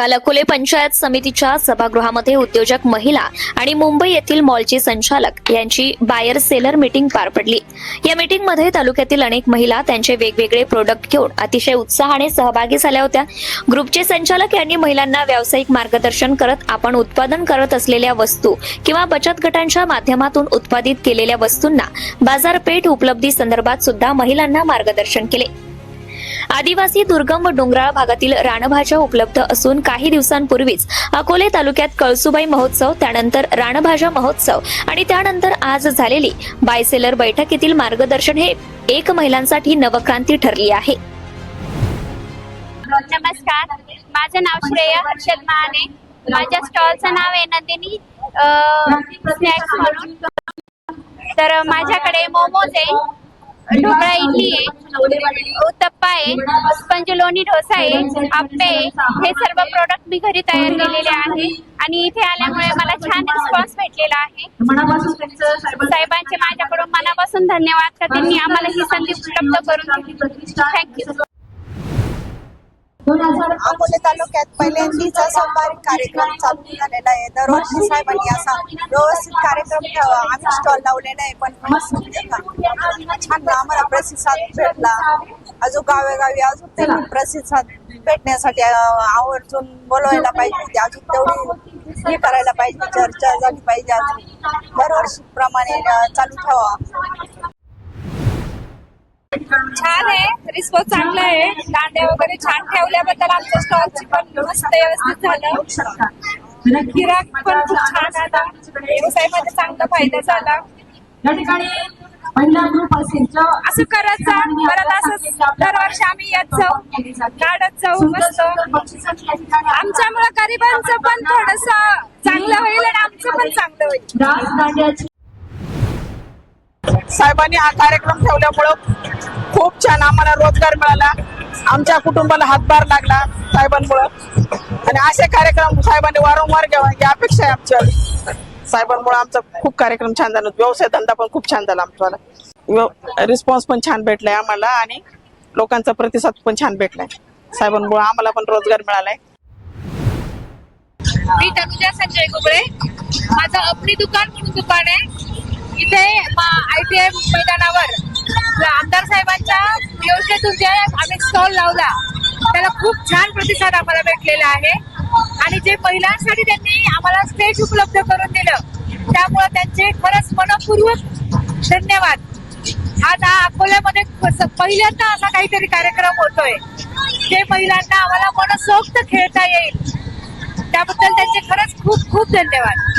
काल अकोले पंचायत समितीच्या सभागृहामध्ये उद्योजक महिला आणि मुंबई येथील मॉलचे संचालक यांची बायर सेलर मीटिंग पार पडली. या मीटिंगमध्ये तालुक्यातील अनेक महिला त्यांचे वेगवेगळे प्रोडक्ट घेऊन अतिशय उत्साहाने सहभागी झाल्या होत्या. ग्रुपचे संचालक यांनी महिलांना व्यावसायिक मार्गदर्शन करत आपण उत्पादन करत असलेल्या वस्तू किंवा बचत गटांच्या माध्यमातून उत्पादित केलेल्या वस्तूंना बाजारपेठ उपलब्धी संदर्भात सुद्धा महिलांना मार्गदर्शन केले. आदिवासी दुर्गम व डोंगराळ भागातील रानभाज्या उपलब्ध असून काही दिवसांपूर्वीच अकोले तालुक्यात कळसुबाई महोत्सव त्यानंतर रानभाज्या महोत्सव आणि त्यानंतर आज झालेली बायसेलर बैठकीतील मार्गदर्शन हे एक महिलांसाठी नवक्रांती ठरली आहे. नमस्कार. माझं नाव श्रेया हर्षद महाने. माझ्या स्टॉलचं नाव आहे नंदिनी स्नॅक्स म्हणून. तर माझ्याकडे मोमोज आहे. ढोकळा इडली आहे. उत्तप्पा आहे. पंचलोणी डोसा आहे. आप्पे हे सर्व प्रोडक्ट मी घरी तयार केलेले आहे. आणि इथे आल्यामुळे मला छान रिस्पॉन्स भेटलेला आहे. साहेबांचे माझ्याकडून मनापासून धन्यवाद. का त्यांनी आम्हाला ही संधी उपलब्ध करून दिली. थँक्यू अकोले तालुक्यात पहिल्यांदीचा संवाद कार्यक्रम चालू झालेला आहे. दरवर्षी साहेबांनी असा व्यवस्थित कार्यक्रम ठेवा. आम्ही स्टॉल लावलेला आहे पण म्हणजे छान आम्हाला प्रतिसाद भेटला. अजून गावेगावी अजून त्यांनी प्रतिसाद भेटण्यासाठी आवर्जून बोलवायला पाहिजे अजून तेवढी हे करायला पाहिजे. चर्चा झाली पाहिजे अजून. दरवर्षी प्रमाणे चालू ठेवा. छान आहे. रिस्पॉन्स चांगला आहे. दांड्या वगैरे छान ठेवल्याबद्दल आमच्या स्टॉलची पण मस्त व्यवस्थित झालं. गिराक पण खूप छान आला. व्यवसायामध्ये चांगला फायदा झाला. या ठिकाणी पहिला ग्रुप असेल असं करत जा. परत असं दरवर्षी आम्ही येत जाऊ. काढत जाऊ मस्त. आमच्यामुळे गरिबांचं पण थोडस चांगलं होईल आणि आमचं पण चांगलं होईल. साहेबांनी हा कार्यक्रम ठेवल्यामुळं खूप छान आम्हाला रोजगार मिळाला. आमच्या कुटुंबाला हातभार लागला साहेबांमुळं. आणि असे कार्यक्रम साहेबांनी वारंवार घ्यावा ही अपेक्षा आहे आमच्या साहेबांमुळे आमचा खूप कार्यक्रम छान झाला. व्यवसाय धंदा पण खूप छान झाला आमच्याला रिस्पॉन्स पण छान भेटलाय आम्हाला आणि लोकांचा प्रतिसाद पण छान भेटलाय. साहेबांमुळे आम्हाला पण रोजगार मिळालाय. मी तनुजा संजय गुबळे माझं अपनी दुकान म्हणून दुकान आहे. इथे आय टी आय मैदानावर. लावला त्याला खूप छान प्रतिसाद आम्हाला भेटलेला आहे. आणि जे महिलांसाठी त्यांनी आम्हाला स्टेज उपलब्ध करून दिलं त्यामुळे त्यांचे खरंच मनपूर्वक धन्यवाद. आज हा अकोल्यामध्ये स- पहिल्यांदा असा काहीतरी कार्यक्रम होतोय. जे महिलांना आम्हाला मनसोक्त खेळता येईल. त्याबद्दल त्यांचे खरंच खूप खूप धन्यवाद.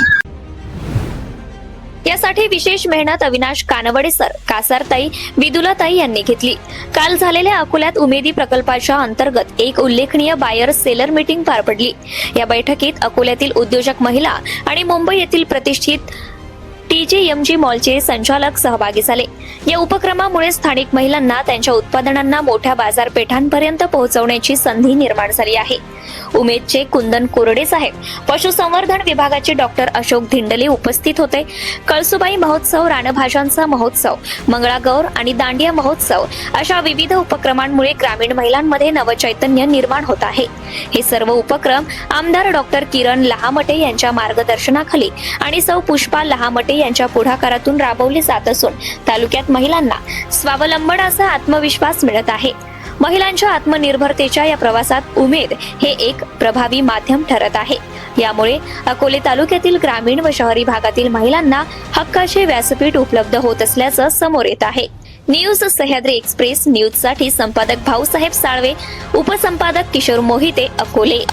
यासाठी विशेष मेहनत अविनाश कानवडे सर कासारताई विदुलाताई यांनी घेतली. काल झालेल्या अकोल्यात उमेदी प्रकल्पाच्या अंतर्गत एक उल्लेखनीय बायर सेलर मीटिंग पार पडली. या बैठकीत अकोल्यातील उद्योजक महिला आणि मुंबई येथील प्रतिष्ठित टीजीएमजी मॉलचे संचालक सहभागी झाले. या उपक्रमामुळे स्थानिक महिलांना त्यांच्या उत्पादनांना मोठ्या बाजारपेठांपर्यंत पोहोचवण्याची संधी निर्माण झाली आहे. उमेदचे कुंदन कोरडे साहेब पशुसंवर्धन विभागाचे डॉक्टर अशोक धिंडले उपस्थित होते. कळसुबाई महोत्सव रानभाज्यांचा महोत्सव मंगळागौर आणि दांडिया महोत्सव अशा विविध उपक्रमांमुळे ग्रामीण महिलांमध्ये नवचैतन्य निर्माण होत आहे. हे सर्व उपक्रम आमदार डॉक्टर किरण लहामटे यांच्या मार्गदर्शनाखाली आणि सौ पुष्पा लहामटे यांच्या पुढाकारातून राबवले जात असून तालुक्यात महिलांना स्वावलंबनाचा आत्मविश्वास मिळत आहे. महिलांच्या आत्मनिर्भरतेच्या या प्रवासात उमेद हे एक प्रभावी माध्यम ठरत आहे. यामुळे अकोले तालुक्यातील ग्रामीण व शहरी भागातील महिलांना हक्काचे व्यासपीठ उपलब्ध होत असल्याचं समोर येत आहे. न्यूज सह्याद्री एक्सप्रेस न्यूजसाठी संपादक भाऊसाहेब साळवे उपसंपादक किशोर मोहिते अकोले.